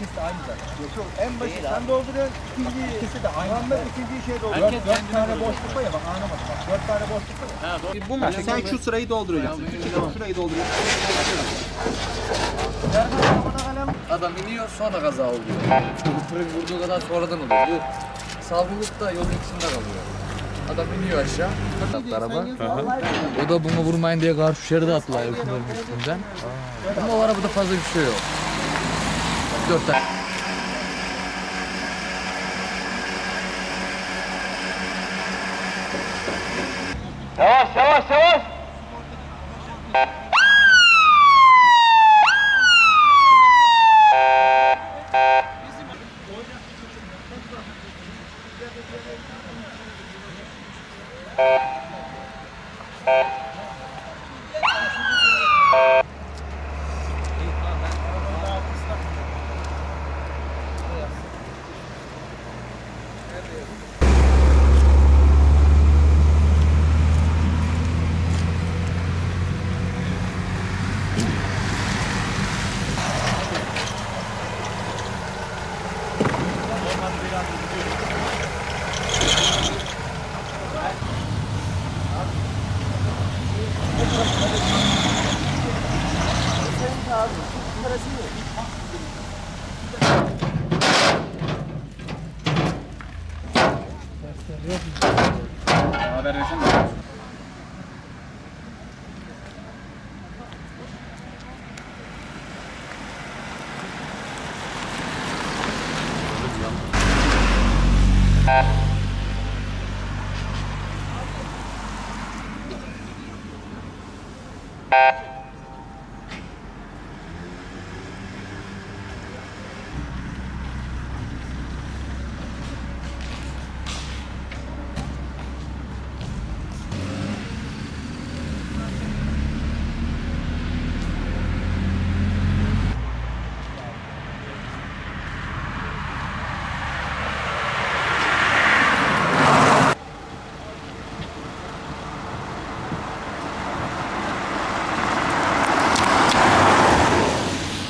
İkisi de aynı zaten. Yok yok en başı sen dolduruyorsun ikinciyi. İkisi de aynı. Muhammed ikinciyi şey dolduruyor. Dört, Herkes dört kendine tane boşluk var ya bak anlamadım. Bak dört tane boşluk var ya. Ha, doğru. Bu mu? Sen şu sırayı dolduracaksın. Şurayı dolduruyorsun. Adam iniyor sonra kaza oluyor. Fırın vurduğu kadar sonradan oluyor. Bu savrulup da yolun içinde kalıyor. Adam iniyor aşağı. Attı araba. O da bunu vurmayın diye karşı şeride attılar yakınların üstünden. Ama o arabada fazla bir şey yok. Dört tane. Yavaş yavaş yavaş. Haber versene.